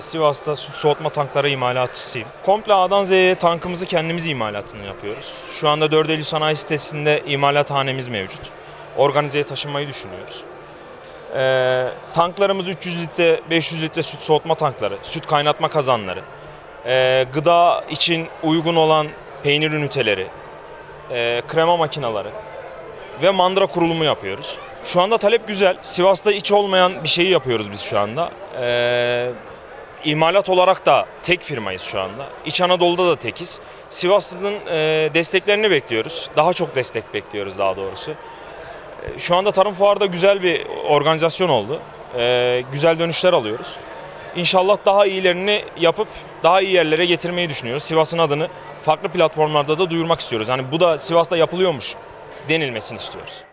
Sivas'ta süt soğutma tankları imalatçısıyım. Komple A'dan Z'ye tankımızı kendimiz imalatını yapıyoruz. Şu anda 4 Eylül Sanayi sitesinde imalathanemiz mevcut. Organizeye taşınmayı düşünüyoruz. Ee, tanklarımız 300 litre, 500 litre süt soğutma tankları, süt kaynatma kazanları, ee, gıda için uygun olan peynir üniteleri, ee, krema makineleri ve mandıra kurulumu yapıyoruz. Şu anda talep güzel. Sivas'ta hiç olmayan bir şeyi yapıyoruz biz şu anda. Ee, imalat olarak da tek firmayız şu anda. İç Anadolu'da da tekiz. Sivaslı'nın e, desteklerini bekliyoruz. Daha çok destek bekliyoruz daha doğrusu. E, Şu anda Tarım Fuarı'da güzel bir organizasyon oldu. E, güzel dönüşler alıyoruz. İnşallah daha iyilerini yapıp daha iyi yerlere getirmeyi düşünüyoruz. Sivas'ın adını farklı platformlarda da duyurmak istiyoruz. Hani bu da Sivas'ta yapılıyormuş denilmesini istiyoruz.